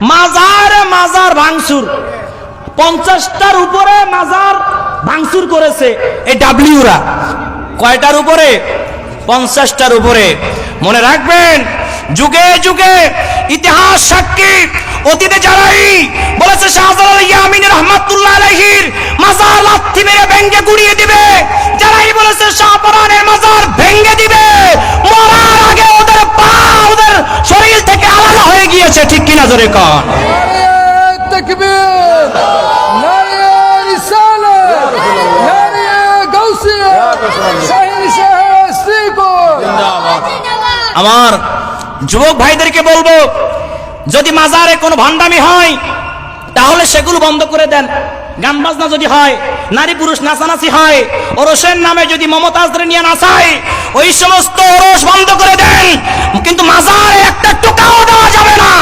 মাজার মাজার ভাঙচুর। পঞ্চাশটার উপরে মাজার ভাঙচুর করেছে এই ডাব্লিউরা। কয়টার উপরে? পঞ্চাশটার উপরে। মনে রাখবেন, যুগে যুগে ইতিহাস সাক্ষী অতীতে যারাই বলেছে শাহজালাল ইয়ামিন রহমাতুল্লাহ আলাইহির মাজার লাথি মেরে ভেঙ্গে গুড়িয়ে দিবে, যারাই বলেছে শাহপরানের মাজার ভেঙ্গে দিবে, মরার আগে ওদের পা ওদের শরীর থেকে আলাদা হয়ে গিয়েছে, ঠিক নজরে কান আমার যুবক ভাইদেরকে বলব যদি মাজারে কোনো ভান্ডামি হয় তাহলে সেগুলো বন্ধ করে দেন। গান বাজনা যদি হয় নারী পুরুষ নাচানাচি হয় ওরসের নামে যদি মমতাজদের নিয়ে নাচায় ওই সমস্ত ওরস বন্ধ করে দেন। কিন্তু মাজারে একটা টোকাও দেওয়া যাবে না।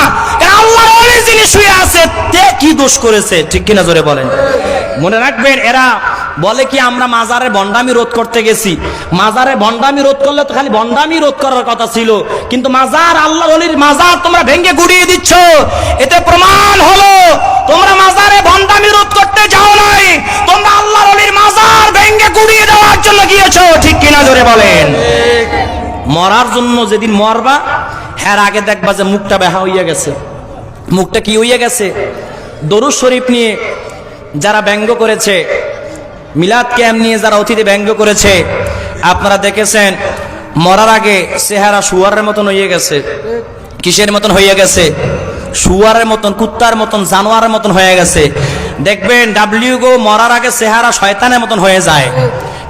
আল্লাহর অলি যিনি শুয়ে আছে, তে কি দোষ করেছে? ঠিক কিনা জোরে বলেন। মনে রাখবেন, এরা বলে কি, আমরা মাজারে বন্ডামি রোধ করতে গেছি। মাজারে বন্ডামি রোধ করলে তো খালি বন্ডামি রোধ করার কথা ছিল। কিন্তু মাজার আল্লাহ অলির মাজার তোমরা ভেঙে গুড়িয়ে দিচ্ছ। এতে প্রমাণ হলো, তোমরা মাজারে বন্ডামি রোধ করতে যাও নাই। তোমরা আল্লাহ অলির মাজার ভেঙে গুড়িয়ে দেওয়ার জন্য গিয়েছো, ঠিক কিনা জোরে বলেন। মরার জন্য যেদিন মরবা হ্যার আগে দেখবা যে মুখটা বেহা হইয়া গেছে। মুখটা কি হইয়া গেছে? দরুদ শরীফ নিয়ে যারা ব্যঙ্গ করেছে, মিলাদ ক্যাম্প নিয়ে যারা অতিথি ব্যঙ্গ করেছে, আপনারা দেখেছেন, মরার আগে চেহারা শুয়ারের মতন হয়ে গেছে। কিসের মতন হয়ে গেছে? শুয়ারের মতন, কুত্তার মতন, জানোয়ারের মতন হয়ে গেছে। দেখবেন ডাব্লিউ গো মরার আগে চেহারা শয়তানের মতন হয়ে যায়।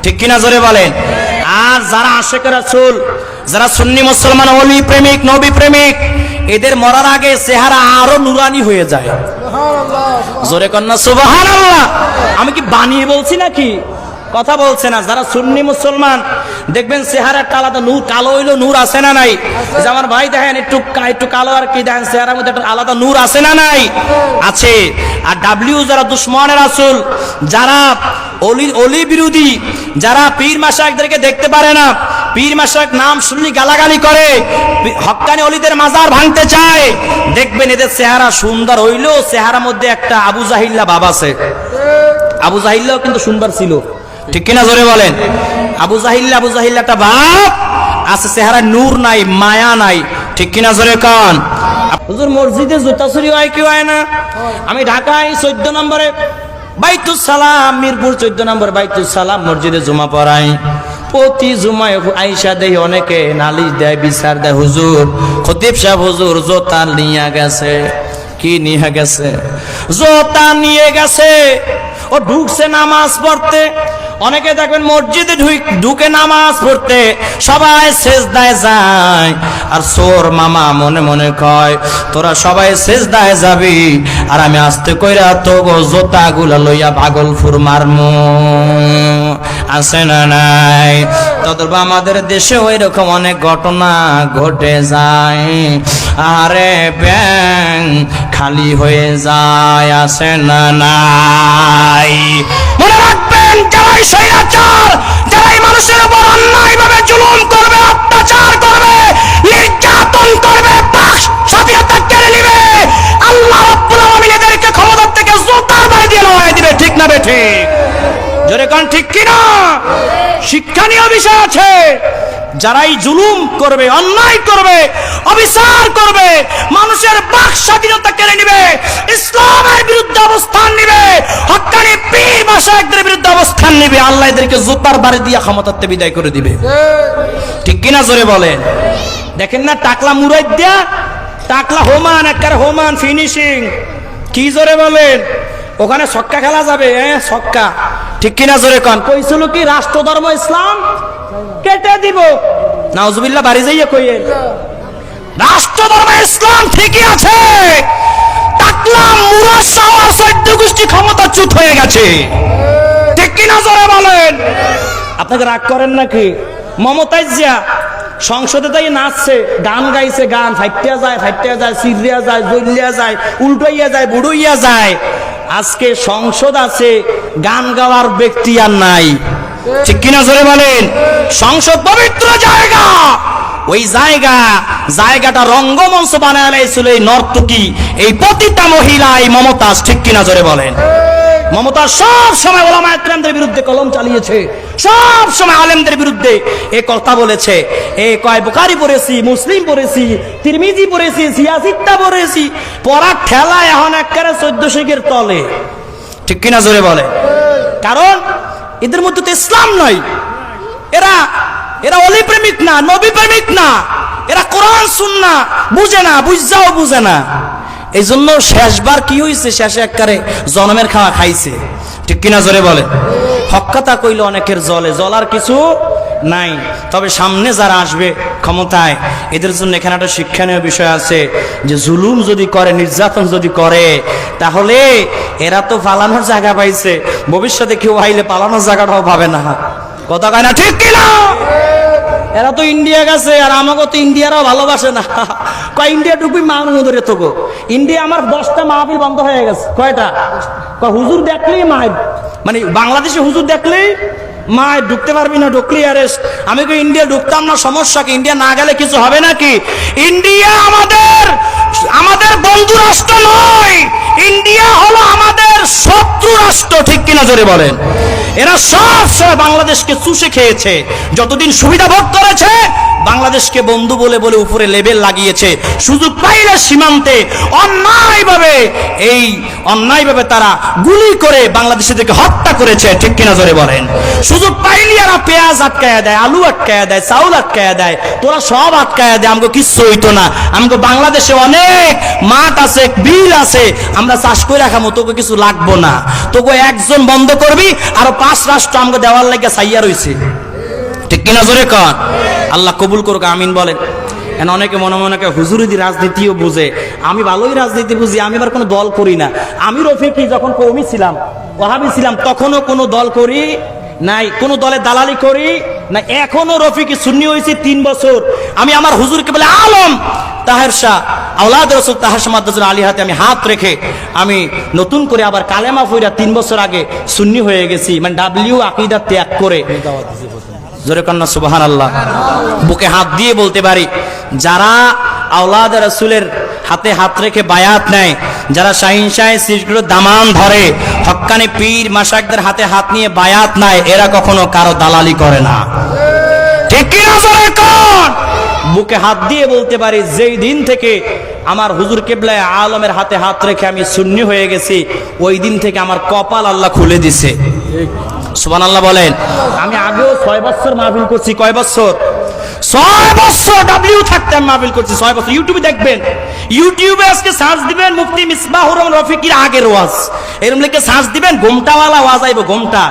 ঠিক কিনা জোরে বলেন? আর যারা আশেকের রাসূল, যারা সুন্নি মুসলমান, অলি প্রেমিক, নবী প্রেমিক এদের মরার আগে চেহারা আরও নুরানি হয়ে যায়। জোরে কন্যা সুবাহ আমি কি বানিয়ে বলছি নাকি? কথা বলছে না, যারা সুন্নি মুসলমান, দেখবেন চেহারাটা আলাদা, নূর, কালো হইল নূর আছে না নাই? যে আমার ভাই দেখেন, একটু একটু কালো আর কি দেখেন, চেহারার মধ্যে একটা আলাদা নূর আছে না নাই? আছে। আর ডাব্লিউ যারা দুশ্মনের আসল, যারা অলি অলি বিরোধী, যারা পীর মাসাকদেরকে দেখতে পারে না, পীর মাসাক নাম শুনলি গালাগালি করে হক্কানি অলিদের মাজার ভাঙতে চায়। দেখবেন এদের চেহারা সুন্দর হইলেও চেহারার মধ্যে একটা আবু জাহিল্লা বাব আছে। আবু জাহিল্লাও কিন্তু সুন্দর ছিল। ঠিক কিনা জোরে বলেন? আবু জাহিল্লা আবু জাহিল্লা একটা বাপ, আছে চেহারা নূর নাই, মায়া নাই, ঠিক কিনা জোরে কন? হুজুর, মসজিদে জুতা চুরি হয় কি হয় না? আমি ঢাকায় চোদ্দ নম্বরে বাইতুল সালাম, মিরপুর চোদ্দ নম্বর বাইতুল সালাম, মসজিদে জুমা পড়াই। প্রতি জুমায় আইসা দেয় অনেকে নালিশ দেয়, বিচার দেয়, হুজুর, খতিব সাহেব, হুজুর, জোতা নিয়ে গেছে, কি নিয়ে গেছে? জোতা নিয়ে গেছে, ও ঢুকছে নামাজ পড়তে অনেকে দেখবেন মসজিদে ঢুক- নামাজ পড়তে সবাই সেজদায় যায়। আর সোর মামা মনে মনে কয়, তোরা সবাই সেজদায় যাবি, আর আমি আস্তে কইরা তো গো জোতা গুলা লইয়া ভাগলপুর মারমু। আছে না নাই? তদব আমাদের দেশে ওই রকম অনেক ঘটনা ঘটে যায়। আরে ব্যাং খালি হয়ে যায়। আসে না নাই? যারাই স্বৈরাচার, যারাই মানুষের উপর অন্যায় ভাবে জুলুম করবে, অত্যাচার করবে, নির্যাতন করবে বাক স্বাধীনতা কেড়ে নিবে, আল্লাহ রাব্বুল আলামিন এদেরকে ক্ষমতা থেকে জোতার বাড়ি দিয়ে নামায় দিবে, ঠিক না বে ঠিক জোরে কান ঠিক কিনা? শিক্ষণীয় বিষয় আছে। যারাই জুলুম করবে, অন্যায় করবে, অবিচার করবে, মানুষের বাক স্বাধীনতা কেড়ে নিবে, ইসলামের বিরুদ্ধে অবস্থান নিবে হক্কানি পীর মাসায়কদের বিরুদ্ধে অবস্থান নিবে, আল্লাহ এদেরকে জুতার বাড়ি দিয়ে ক্ষমতাতে বিদায় করে দিবে। ঠিক কিনা জোরে বলেন? দেখেন না, টাকলা মুরাই দিয়া, টাকলা হোমান একবারে হোমান ফিনিশিং। কি জোরে বলেন? ওখানে ছক্কা খেলা যাবে হ্যাঁ ছক্কা। ঠিক কিনা জোরে কন? কইছিল কি রাষ্ট্র ধর্ম ইসলাম? কেটে দিব। নাউজুবিল্লাহ, বাড়ি যাইয়ে কইয়ে। রাষ্ট্র ধর্ম ইসলাম ঠিকই আছে। টাকলা মুরাদ সহ চৈদ্য গোষ্ঠী ক্ষমতা চ্যুত হয়ে গেছে। ঠিক কিনা জোরে বলেন? আপনাকে রাগ করেন নাকি? মমতাজ জিয়া সংসদে তাই নাচছে, গান গাইছে, গান। ফাইটিয়া যায় ফাইটিয়া যায়, সিরিয়া যায়, জলিয়া যায়, উল্টাইয়া যায়, বুড়ইয়া যায়। আজকে সংসদ আছে, গান গাওয়ার ব্যক্তি আর নাই। ঠিক কিনা জোরে বলেন? সংসদ পবিত্র জায়গা। ওই জায়গা, জায়গাটা রঙ্গমঞ্চ বানায় লাইছিল এই নর্তকী, এই প্রতিটা মহিলা, এই মমতাজ, ঠিক কিনা জোরে বলেন? মমতা সব সময় ওলামা একরামদের বিরুদ্ধে কলম চালিয়েছে। সব সময় আলেমদের বিরুদ্ধে। এ কথা বলেছে, এ কয় বুখারি পড়েছি, মুসলিম পড়েছি, তিরমিজি পড়েছি, সিয়াসিত্তা পড়েছি পড়ার ঠেলা এখন একেবারে চোদ্দ শেখের তলে। ঠিক কিনা জোরে বলে কারণ এদের মধ্যে তো ইসলাম নয় এরা এরা অলি প্রেমিক না, নবী প্রেমিক না। এরা কোরআন শুননা বুঝে না, বুঝাও বুঝে না। এই জন্য শেষবার কি হয়েছে শেষে এককারে জনমের খাওয়া খাইছে। ঠিক কিনা জোরে বলে? হক্কাতা কইলে অনেকের জলে জলার কিছু নাই। তবে সামনে যারা আসবে ক্ষমতায়। এদের জন্য এখানে একটা শিক্ষণীয় বিষয় আছে যে জুলুম যদি করে, নির্যাতন যদি করে, তাহলে এরা তো পালানোর জায়গা পাইছে। ভবিষ্যতে কেউ আইলে পালানোর জায়গাটাও পাবে না। কথা কয় না ঠিক কিনা? এরা তো ইন্ডিয়া গেছে আর আমাকে তো ইন্ডিয়ারাও ভালোবাসে না। কয়, ইন্ডিয়া ঢুকবি মা ধরে তো গো ইন্ডিয়া আমার দশটা মাহফিল বন্ধ হয়ে গেছে। কয়টা? কয়, হুজুর দেখলেই মায়ের মানে বাংলাদেশে হুজুর দেখলেই মায়ের ঢুকতে পারবি না, ঢুকলি অ্যারেস্ট আমি কি ইন্ডিয়া ঢুকতাম না? সমস্যা কি? ইন্ডিয়া না গেলে কিছু হবে নাকি? ইন্ডিয়া আমাদের আমাদের বন্ধু রাষ্ট্র নয়। ইন্ডিয়া হলো আমাদের শত্রু রাষ্ট্র, ঠিক কিনা জোরে বলেন। এরা সব সময় বাংলাদেশকে চুষে খেয়েছে। যতদিন সুবিধা ভোগ করেছে, বাংলাদেশকে বন্ধু বলে বলে উপরে লেবেল লাগিয়েছে। সুযোগ পাইলে সীমান্তে অন্যায়ভাবে, এই অন্যায়ভাবে তারা গুলি করে বাংলাদেশিদেরকে হত্যা করেছে। ঠিক কিনা জোরে বলেন? সুযোগ পাইলে এরা পেঁয়াজ আটকায়া দেয়, আলু আটকায়া দেয়, চাউল আটকায়া দেয়, তোরা সব আটকায়া দেয় আমাকে কিচ্ছু হইতো না। আমাকে বাংলাদেশে অনেক মাঠ আছে, বিল আছে, আমরা চাষ করে রাখামো তোকে কিছু লাগবো না। তোকে একজন বন্ধ করবি, আর পাঁচ রাষ্ট্র আমাকে দেওয়ার লাগে সাইয়া রয়েছে ঠিক কিনা জোরে কন? আল্লাহ কবুল করুক, আমিন বলেন। এখন অনেকে মনে মনে করে হুজুরিদি রাজনীতিও বুঝে, আমি ভালোই রাজনীতি বুঝি, আমি আবার কোনো দল করি না। আমি রফিকি যখন কৌমি ছিলাম, ওহাবি ছিলাম, তখনও কোনো দল করি নাই, কোনো দলে দালালি করি না এখনও রফিকি শূন্য হয়েছি তিন বছর। আমি আমার হুজুরকে বলে, আলম তাহের শাহ, আওলাদ রসুল তাহের সমাদ্দাজুল আলী হাতে আমি হাত রেখে আমি নতুন করে আবার কালেমা ফইরা তিন বছর আগে সুন্নি হয়ে গেছি মানে ডাব্লিউ আকিদা ত্যাগ করে। জোরে কন্যা সুবাহান আল্লাহ বুকে হাত দিয়ে বলতে পারি, যারা আওলাদ রসুলের হাতে হাত রেখে বায়াত নেয়, যারা শাহিন শাহ সৃষ্টির দামান ধরে, হক্কানি পীর মাসাকদের হাতে হাত নিয়ে বায়াত নেয়, এরা কখনো কারও দালালি করে না। ঠিক কন? বুকে হাত দিয়ে বলতে পারি, যেই দিন থেকে আমার হুজুর কেবলায় আলমের হাতে হাত রেখে আমি শূন্য হয়ে গেছি, ওই দিন থেকে আমার কপাল আল্লাহ খুলে দিছে। সুবান আল্লাহ বলেন। আমি আগেও ছয় বছর মাহফিল করছি, কয় বছর? ছয় বছর ডাব্লিউ থাকতে আমি মাহফিল করছি, ছয় বছর। ইউটিউবে দেখবেন। ইউটিউবে আজকে সার্চ দিবেন মুফতি মিসবাহুর রফিকির আগের ওয়াজ। এরকম লিখে সার্চ দিবেন, গোমটাওয়ালা ওয়াজ আইব, গোমটা।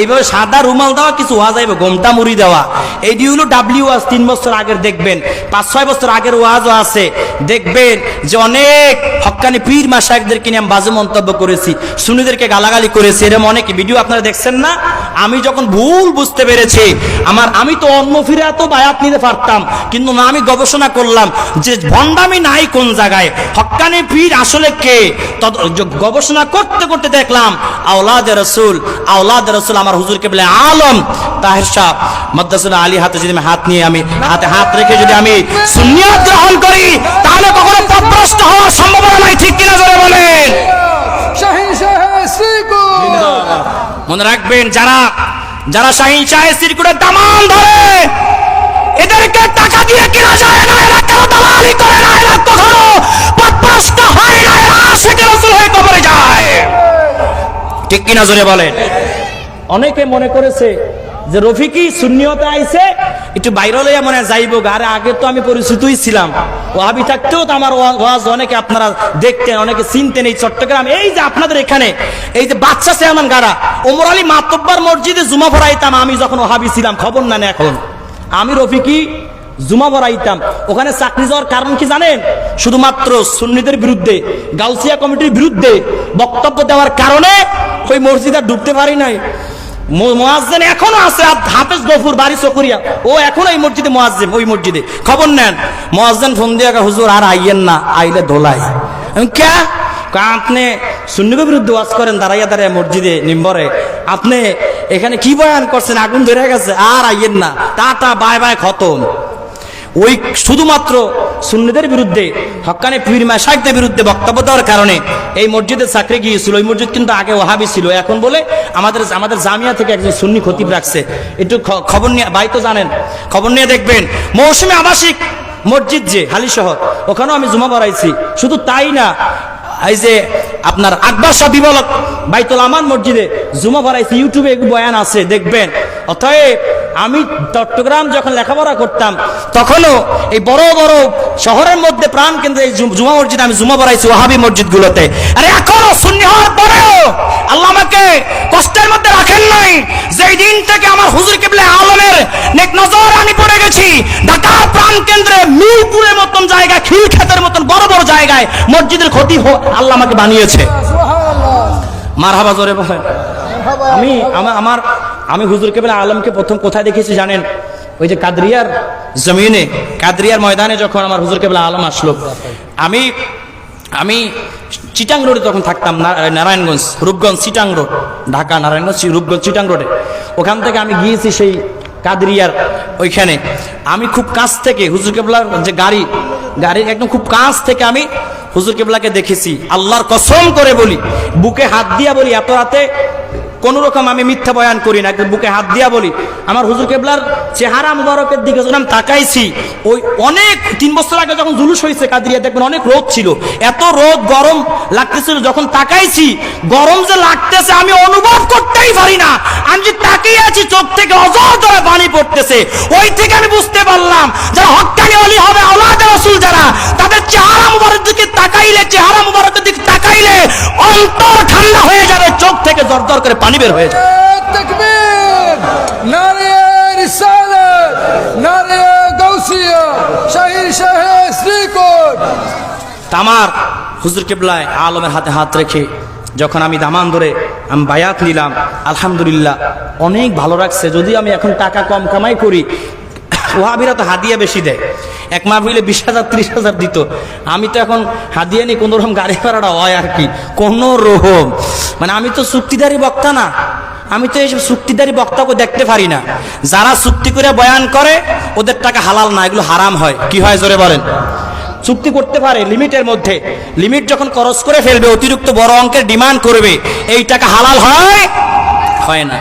এইভাবে সাদা রুমাল দেওয়া, কিছু ওয়াজ আইব, গোমটা মুড়ি দেওয়া। এইটি হলো ডাব্লিউ ওয়াজ, তিন বছর আগের দেখবেন। পাঁচ, ছয় বছর আগের ওয়াজও আছে। দেখবেন যে অনেক হক্কানি পীর মাসায়কদেরকে নিয়ে আমি বাজে মন্তব্য করেছি সুনিদেরকে গালাগালি করেছি এরকম অনেক ভিডিও আপনারা দেখছেন না? আমি যখন ভুল বুঝতে পেরেছি, আমার, আমি তো অন্য ফিরে এত বায়াত নিতে পারতাম। কিন্তু না আমি গবেষণা করলাম যে ভণ্ডামি নাই কোন জায়গায়। হক্কানি পীর আসলে কে? গবেষণা করতে করতে দেখলাম আওলাদ রসুল আওলাদ রসুল আমার হুজুরকে বলে আলম তাহের শাহ মদ্দাসুল আলী হাতে যদি আমি হাত নিয়ে আমি হাতে হাত রেখে যদি আমি সুন্নিয়ত গ্রহণ করি তাহলে কখনো পথভ্রষ্ট হওয়ার সম্ভাবনা নাই ঠিক কিনা জোরে বলেন? মনে রাখবেন যারা যারা শাহিন শাহের সিরকুটের দামান ধরে এদেরকে টাকা দিয়ে যায় না, এরা কেন দালালি করে না, এরা কখনো হয় না, এরা রসুল হয়ে কবরে যায়। ঠিক কিনা জোরে অনেকে মনে করেছে যে রফিকি আইছে, একটু বাইরে মনে যাইব আগে তো আমি পরিচিতই ছিলাম। ওহাবি থাকতেও তো আমার ওয়াজ অনেকে আপনারা দেখতেন, অনেকে চিনতেন এই চট্টগ্রাম। এই যে আপনাদের এখানে, এই যে বাচ্চা চেয়ারম্যান গাড়া ওমর আলী মাতব্বার মসজিদে জুমা ভরাইতাম আমি যখন ওহাবি ছিলাম, খবর না এখন? আমি রফিকি জুমা ভরাইতাম। ওখানে চাকরি যাওয়ার কারণ কি জানেন? শুধুমাত্র সুন্নিদের বিরুদ্ধে, গাউসিয়া কমিটির বিরুদ্ধে বক্তব্য দেওয়ার কারণে ওই মসজিদে ঢুকতে পারি নাই। মোয়াজ্জেন এখনও আছে হাফেজ গফুর বাড়ি চকরিয়া। ও এখনও এই মসজিদে মোয়াজ্জেম ওই মসজিদে। খবর নেন, মোয়াজ্জেন ফোন দিয়ে হুজুর, আর আইয়েন না, আইলে দোলাই ক্যা, আপনি সুন্নিদের বিরুদ্ধে ওয়াজ করেন, দাঁড়াইয়া দাঁড়াইয়া মসজিদে নিম্বরে আপনি এখানে কি বয়ান করছেন? আগুন ধরে গেছে, আর আইয়েন না। টাটা, বাই বাই, খতম। ওই শুধুমাত্র সুন্নিদের বিরুদ্ধে হক্কানে পীর মাসাকদের বিরুদ্ধে বক্তব্য দেওয়ার কারণে এই মসজিদের চাকরি গিয়েছিল। ওই মসজিদ কিন্তু আগে ওহাবি ছিল। এখন বলে আমাদের আমাদের জামিয়া থেকে একজন সুন্নি খতিব রাখছে। একটু খবর নিয়ে ভাই তো জানেন, খবর নিয়ে দেখবেন। মৌসুমে আবাসিক মসজিদ যে হালি শহর ওখানেও আমি জুমা পড়াইছি। শুধু তাই না, এই যে আপনার আকবর শাহ বিবলক বাইতুল আমান মসজিদে জুমা ভরাইছে ইউটিউবে বয়ান আছে, দেখবেন। অতএব আমি চট্টগ্রাম যখন লেখাপড়া করতাম, তখনও এই বড় বড় শহরের মধ্যে প্রাণ কেন্দ্রে এই জুমা মসজিদ আমি জুমা ভরাইছি ওহাবি মসজিদগুলোতে। আরে এখনও সুন্নি হওয়ার পরেও আল্লাহ আমাকে কষ্টের মধ্যে রাখেন নাই। যেই দিন থেকে আমার হুজুর কেবলে আলমের জায়গায় মসজিদের ক্ষতি আল্লাহ আমাকে বানিয়েছে। সুবহানাল্লাহ। মারহাবা জোরে আমি আমার আমি হুজুর কেবল আলমকে প্রথম কোথায় দেখেছি জানেন? ওই যে কাদরিয়ার জমিনে কাদরিয়ার ময়দানে যখন আমার হুজুর কেবল আলম আসলো। আমি আমি চিটাং রোডে তখন থাকতাম নারায়ণগঞ্জ রূপগঞ্জ চিটাং রোড ঢাকা নারায়ণগঞ্জ রূপগঞ্জ চিটাং রোডে। ওখান থেকে আমি গিয়েছি সেই কাদরিয়ার ওইখানে। আমি খুব কাছ থেকে হুজুর কেবলার যে গাড়ি গাড়ির একদম খুব কাছ থেকে আমি হুজুর কেবলাকে দেখেছি আল্লাহর কসম করে বলি বুকে হাত দিয়া বলি এত রাতে কোন রকম আমি মিথ্যা বয়ান করি না বুকে হাত দিয়া বলি। আমার হুজুর কেবলার চেহারা মুবারকের দিকে যখন তাকাইছি, ওই অনেক, তিন বছর আগে যখন জুলুস হয়েছে কাদিরিয়া, দেখবেন অনেক রোদ ছিল। এত রোদ, গরম লাগতেছিল, যখন তাকাইছি, গরম যে লাগতেছে, আমি অনুভব করতেই পারি না। আমি যে তাকিয়ে আছি, চোখ থেকে অজর পানি পড়তেছে। ওই থেকে আমি বুঝতে পারলাম যারা হক্কানি অলি হবে আওলাদ রসুল যারা। তাদের চেহারা মুবারকের দিকে তাকাইলে, চেহারা মুবারকের দিকে তাকাইলে অন্তর ঠান্ডা হয়ে যাবে, চোখ দর দর করে পানি বের হয়ে যায়। তামার হুজুর কেবলায় আলমের হাতে হাত রেখে যখন আমি দামান ধরে আমি বায়াত নিলাম আলহামদুলিল্লাহ অনেক ভালো রাখছে যদি আমি এখন টাকা কম কামাই করি ওহাবিরা তো হাদিয়া বেশি দেয়। এক মাস হইলে বিশ হাজার, ত্রিশ হাজার দিত। আমি তো এখন হাদিয়া নিয়ে কোনো রকম গাড়ি ভাড়াটা হয় আর কি। কোনো রকম মানে আমি তো চুক্তিদারি বক্তা না। আমি তো এইসব চুক্তিদারি বক্তাকে দেখতে পারি না। যারা চুক্তি করে বয়ান করে, ওদের টাকা হালাল না, এগুলো হারাম হয়। কি হয় জোরে বলেন? চুক্তি করতে পারে লিমিটের মধ্যে। লিমিট যখন খরচ করে ফেলবে, অতিরিক্ত বড় অঙ্কের ডিমান্ড করবে, এই টাকা হালাল হয়? হয় না।